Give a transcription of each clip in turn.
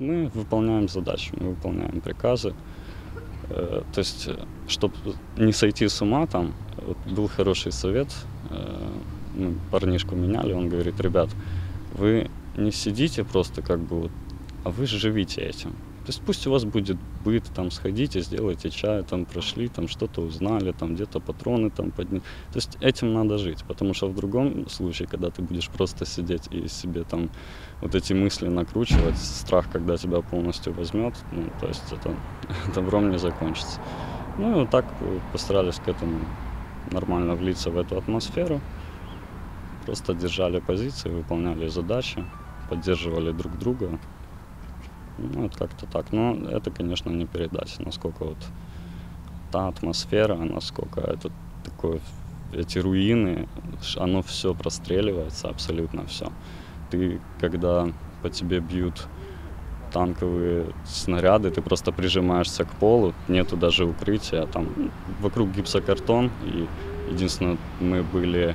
Мы выполняем задачи, мы выполняем приказы. Э, То есть, чтобы не сойти с ума, там вот был хороший совет. э, Мы парнишку меняли, он говорит, ребят, вы не сидите просто как бы вот, а вы живите этим. То есть пусть у вас будет быт, там сходите, сделайте чай, там прошли, там что-то узнали, там где-то патроны там подняли. То есть этим надо жить, потому что в другом случае, когда ты будешь просто сидеть и себе там вот эти мысли накручивать, страх, когда тебя полностью возьмет, ну, то есть это добром не закончится. Ну и вот так постарались к этому нормально влиться в эту атмосферу. Просто держали позиции, выполняли задачи, поддерживали друг друга. Ну, вот как-то так. Но это, конечно, не передать, насколько вот та атмосфера, насколько это такое, эти руины, оно все простреливается, абсолютно все. Ты, когда по тебе бьют танковые снаряды, ты просто прижимаешься к полу, нету даже укрытия, там вокруг гипсокартон, и единственное, мы были,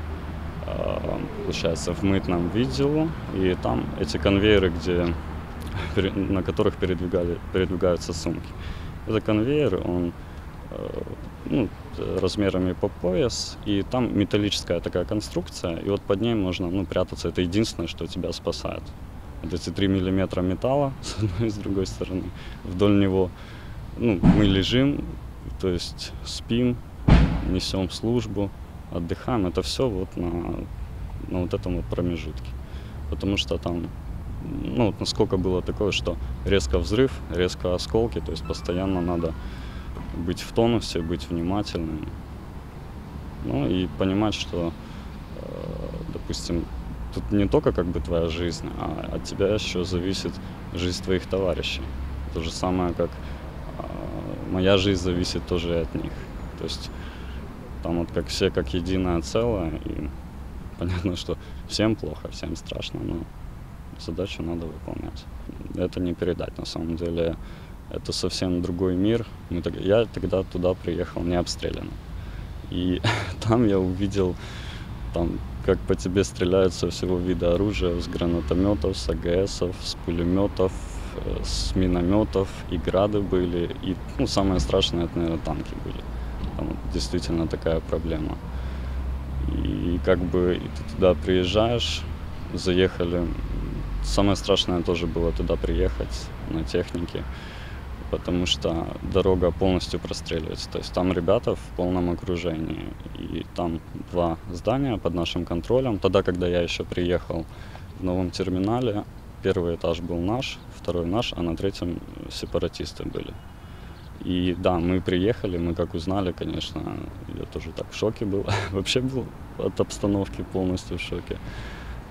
а, получается, в мытном видео, и там эти конвейеры, где, на которых передвигали, передвигаются сумки. Это конвейер, он э, ну, размерами по пояс, и там металлическая такая конструкция, и вот под ней можно ну, прятаться, это единственное, что тебя спасает. Вот эти 3 миллиметра металла с одной и с другой стороны, вдоль него ну, мы лежим, то есть спим, несем службу, отдыхаем, это все вот на, на вот этом вот промежутке. Потому что там, ну вот насколько было такое, что резко взрыв, резко осколки, то есть постоянно надо быть в тонусе, быть внимательным. Ну и понимать, что, э, допустим, тут не только как бы твоя жизнь, а от тебя еще зависит жизнь твоих товарищей. То же самое, как э, моя жизнь зависит тоже от них. То есть там вот как все как единое целое, и понятно, что всем плохо, всем страшно, но задачу надо выполнять. Это не передать на самом деле. Это совсем другой мир. Мы я тогда туда приехал не обстрелянный. И там я увидел, там, как по тебе стреляют со всего вида оружия, с гранатометов, с АГСов, с пулеметов, э, с минометов, и грады были. И ну, самое страшное, это, наверное, танки были. Там действительно такая проблема. И как бы и ты туда приезжаешь, заехали. Самое страшное тоже было туда приехать на технике, потому что дорога полностью простреливается. То есть там ребята в полном окружении. И там два здания под нашим контролем. Тогда, когда я еще приехал в новом терминале, первый этаж был наш, второй наш, а на третьем сепаратисты были. И да, мы приехали, мы как узнали, конечно, я тоже так в шоке был. Вообще был от обстановки полностью в шоке.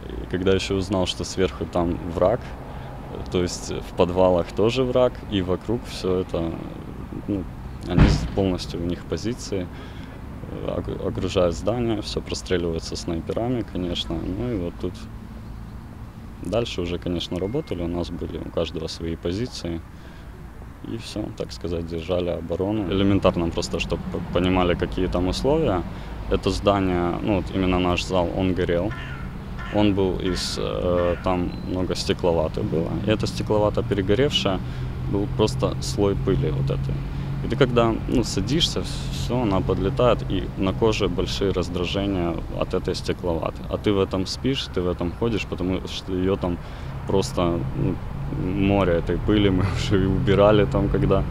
И когда еще узнал, что сверху там враг, то есть в подвалах тоже враг, и вокруг все это, ну, они полностью у них позиции, э, окружают здание, все простреливается снайперами, конечно. Ну и вот тут дальше уже, конечно, работали, у нас были у каждого свои позиции. И все, так сказать, держали оборону. Элементарно просто, чтобы понимали, какие там условия. Это здание, ну вот именно наш зал, он горел. Он был из, э, там много стекловаты было. И эта стекловата перегоревшая, был просто слой пыли вот этой. И ты когда ну, садишься, все, она подлетает, и на коже большие раздражения от этой стекловаты. А ты в этом спишь, ты в этом ходишь, потому что ее там просто ну, море этой пыли, мы уже и убирали там, когда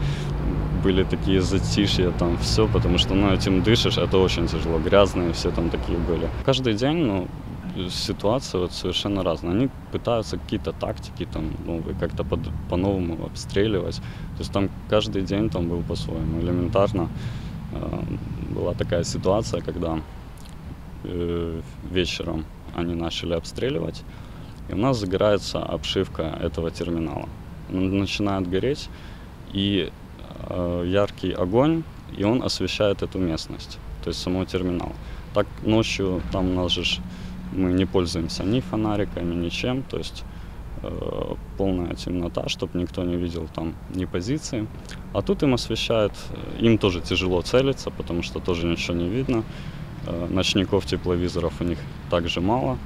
были такие затишья, там все, потому что, ну, этим дышишь, это очень тяжело, грязные все там такие были. Каждый день, ну, ситуация вот совершенно разная. Они пытаются какие-то тактики там, ну, как-то под- по-новому обстреливать. То есть там каждый день там был по-своему. Элементарно э, была такая ситуация, когда э, вечером они начали обстреливать, и у нас загорается обшивка этого терминала. Он начинает гореть, и э, яркий огонь, и он освещает эту местность, то есть самого терминала. Так ночью там у нас же мы не пользуемся ни фонариками, ничем, то есть э, полная темнота, чтобы никто не видел там ни позиции. А тут им освещает, э, им тоже тяжело целиться, потому что тоже ничего не видно. Э, ночников, тепловизоров у них также мало.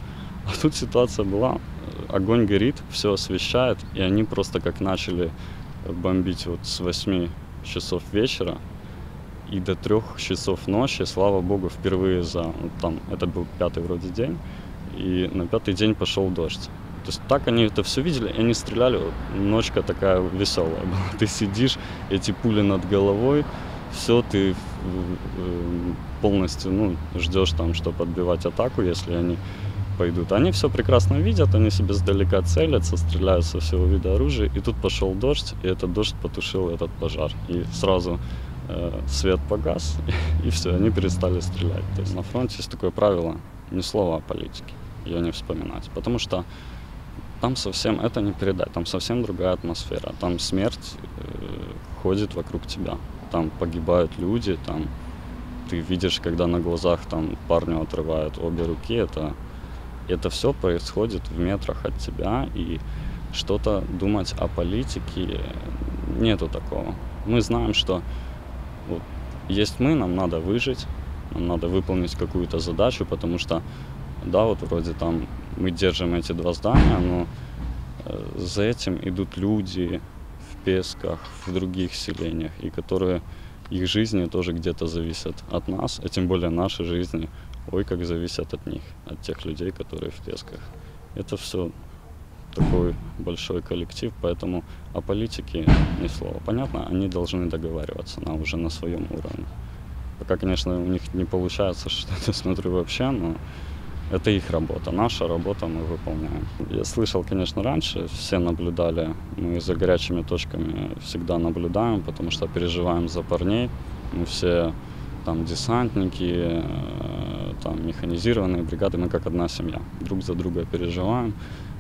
А тут ситуация была, огонь горит, все освещает, и они просто как начали бомбить вот с 8 часов вечера и до трех часов ночи, слава богу, впервые за, ну, там, это был пятый вроде день, и на пятый день пошел дождь. То есть так они это все видели, и они стреляли, ночка такая веселая была. Ты сидишь, эти пули над головой, все, ты э, полностью ну, ждешь там, чтобы отбивать атаку, если они пойдут. Они все прекрасно видят, они себе сдалека целятся, стреляют со всего вида оружия. И тут пошел дождь, и этот дождь потушил этот пожар. И сразу э, свет погас, и, все, они перестали стрелять. То есть на фронте есть такое правило, ни слова о политике, ее не вспоминать. Потому что там совсем это не передать, там совсем другая атмосфера. Там смерть э, ходит вокруг тебя, там погибают люди, там ты видишь, когда на глазах там парню отрывают обе руки, это это все происходит в метрах от тебя, и что-то думать о политике нету такого. Мы знаем, что вот, есть мы, нам надо выжить, нам надо выполнить какую-то задачу, потому что, да, вот вроде там мы держим эти два здания, но э, за этим идут люди в Песках, в других селениях, и которые их жизни тоже где-то зависят от нас, а тем более наши жизни ой, как зависят от них, от тех людей, которые в Песках. Это все такой большой коллектив, поэтому о политике ни слова. Понятно, они должны договариваться на, уже на своем уровне. Пока, конечно, у них не получается что-то, смотрю, вообще, но это их работа. Наша работа мы выполняем. Я слышал, конечно, раньше, все наблюдали, мы за горячими точками всегда наблюдаем, потому что переживаем за парней. Мы все там десантники, э, там механизированные бригады, мы как одна семья, друг за друга переживаем.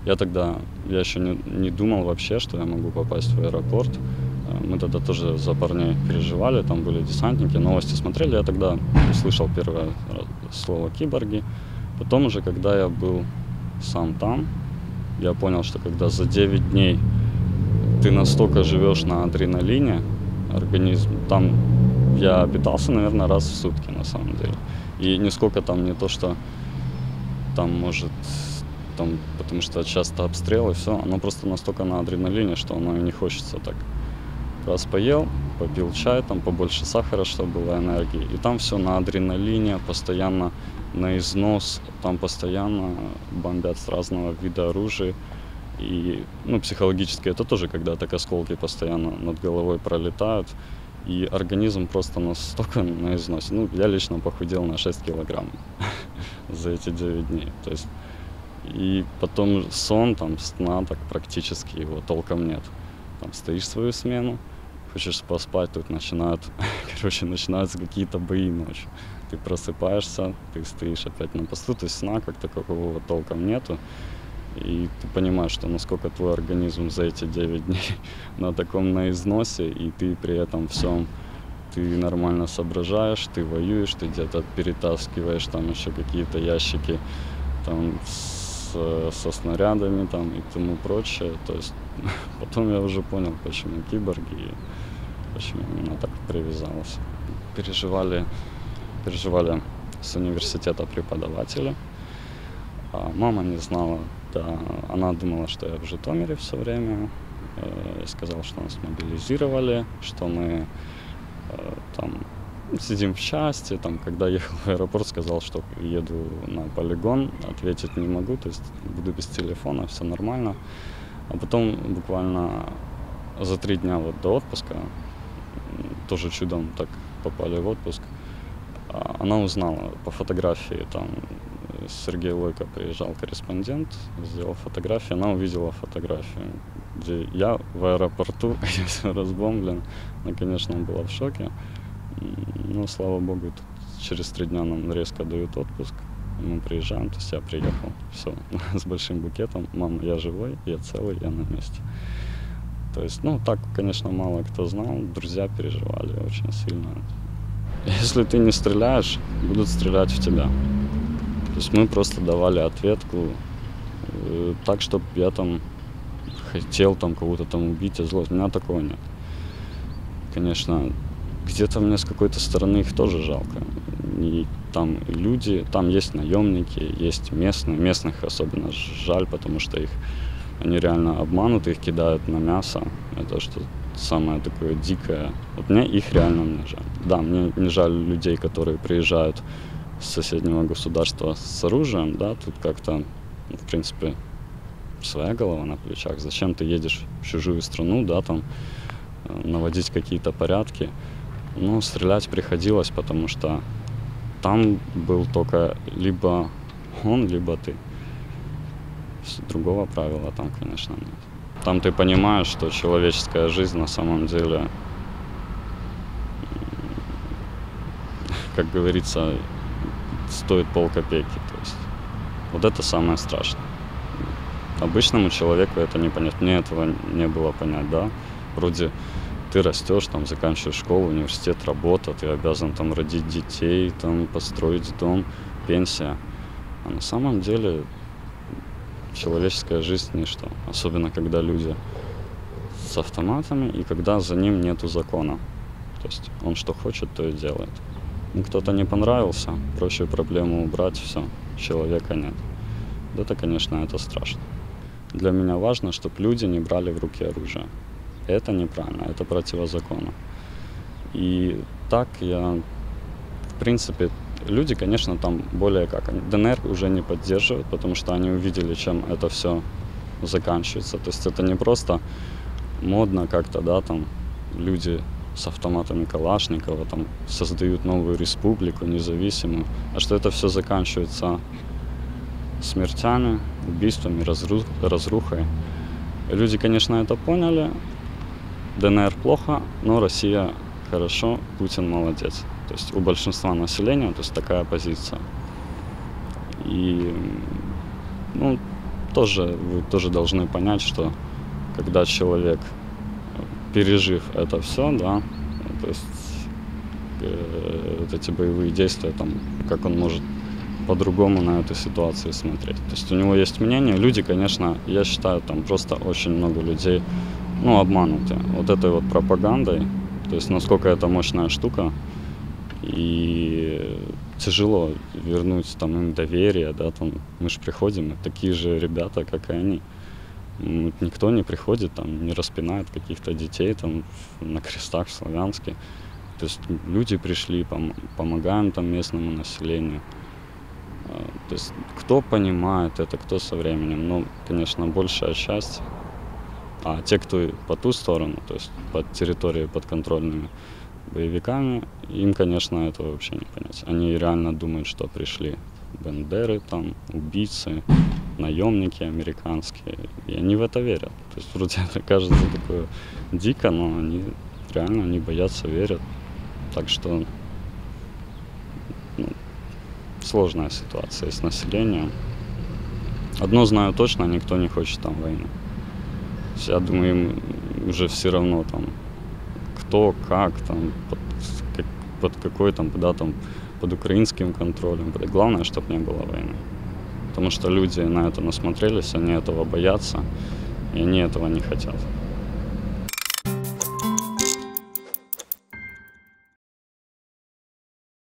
Я тогда, я еще не, не думал вообще, что я могу попасть в аэропорт. Э, мы тогда тоже за парней переживали, там были десантники, новости смотрели. Я тогда услышал первое слово «киборги». Потом уже, когда я был сам там, я понял, что когда за 9 дней ты настолько живешь на адреналине, организм, там я питался, наверное, раз в сутки, на самом деле. И нисколько там не то, что там может там, потому что часто обстрелы, все, оно просто настолько на адреналине, что оно и не хочется так. Раз поел, попил чай, там побольше сахара, чтобы было энергии. И там все на адреналине, постоянно на износ, там постоянно бомбят с разного вида оружия. И, ну, психологически это тоже, когда так осколки постоянно над головой пролетают и организм просто настолько на износе. Ну, я лично похудел на 6 килограмм за эти 9 дней. То есть, и потом сон, там, сна так практически его толком нет. Там стоишь свою смену, хочешь поспать, тут начинают, короче, начинаются какие-то бои ночью. Ты просыпаешься, ты стоишь опять на посту, то есть сна как такового толком нету. И ты понимаешь, что насколько твой организм за эти 9 дней на таком на износе, и ты при этом всем ты нормально соображаешь, ты воюешь, ты где-то перетаскиваешь там еще какие-то ящики там с, со снарядами там и тому прочее. То есть потом я уже понял, почему киборги и почему именно так привязался. Переживали, переживали с университета преподаватели. А мама не знала да, она думала, что я в Житомире все время. Я сказал, что нас мобилизировали, что мы э, там сидим в части, там, когда ехал в аэропорт, сказал, что еду на полигон, ответить не могу, то есть буду без телефона, все нормально. А потом буквально за три дня вот до отпуска, тоже чудом так попали в отпуск, а она узнала по фотографии там Сергей Лойко приезжал корреспондент, сделал фотографию, она увидела фотографию, где я в аэропорту, разбомблен. Она, конечно, была в шоке. Но, слава богу, тут через три дня нам резко дают отпуск. Мы приезжаем, то есть я приехал, все, с большим букетом. Мама, я живой, я целый, я на месте. То есть, ну, так, конечно, мало кто знал, друзья переживали очень сильно. Если ты не стреляешь, будут стрелять в тебя. То есть мы просто давали ответку э, так, чтобы я там хотел там кого-то там убить, злость. У меня такого нет. Конечно, где-то мне с какой-то стороны их тоже жалко. И там люди, там есть наемники, есть местные. Местных особенно жаль, потому что их они реально обманут, их кидают на мясо. Это что самое такое дикое. Вот мне их реально не жаль. Да, мне не жаль людей, которые приезжают с соседнего государства с оружием, да, тут как-то, ну, в принципе, своя голова на плечах. Зачем ты едешь в чужую страну, да, там, э, наводить какие-то порядки. Ну, стрелять приходилось, потому что там был только либо он, либо ты. Другого правила там, конечно, нет. Там ты понимаешь, что человеческая жизнь на самом деле, как говорится, стоит полкопейки. То есть вот это самое страшное. Обычному человеку это не понять. Мне этого не было понять, да. Вроде ты растешь, там, заканчиваешь школу, университет, работа, ты обязан там родить детей, там, построить дом, пенсия. А на самом деле человеческая жизнь ничто. Особенно, когда люди с автоматами и когда за ним нету закона. То есть он что хочет, то и делает. Кто-то не понравился, проще проблему убрать, все, человека нет. Это, конечно, это страшно. Для меня важно, чтобы люди не брали в руки оружие. Это неправильно, это противозаконно. И так я, в принципе, люди, конечно, там более как, ДНР уже не поддерживают, потому что они увидели, чем это все заканчивается. То есть это не просто модно как-то, да, там люди с автоматами Калашникова там создают новую республику независимую, а что это все заканчивается смертями, убийствами, разрух, разрухой. Люди, конечно, это поняли. ДНР плохо, но Россия хорошо, Путин молодец. То есть у большинства населения то есть такая позиция. И ну, тоже вы тоже должны понять, что когда человек, пережив это все, да, то есть э, вот эти боевые действия, там, как он может по-другому на эту ситуацию смотреть. То есть у него есть мнение. Люди, конечно, я считаю, там просто очень много людей, ну, обмануты вот этой вот пропагандой. То есть насколько это мощная штука. И тяжело вернуть там им доверие, да, там мы же приходим, такие же ребята, как и они. Никто не приходит, там, не распинает каких-то детей там на крестах в Славянске. То есть люди пришли, пом- помогаем там местному населению. А, то есть кто понимает это, кто со временем, ну, конечно, большая часть. А те, кто по ту сторону, то есть под территорией подконтрольными боевиками, им, конечно, это вообще не понять. Они реально думают, что пришли бендеры, там, убийцы, наемники американские, и они в это верят. То есть вроде это кажется такое дико, но они реально они боятся, верят. Так что ну, сложная ситуация с населением. Одно знаю точно, никто не хочет там войны. Я думаю, им уже все равно там, кто, как, там, под, как, под какой там, да, там, под украинским контролем. Главное, чтобы не было войны. Потому что люди на это насмотрелись, они этого боятся, и они этого не хотят.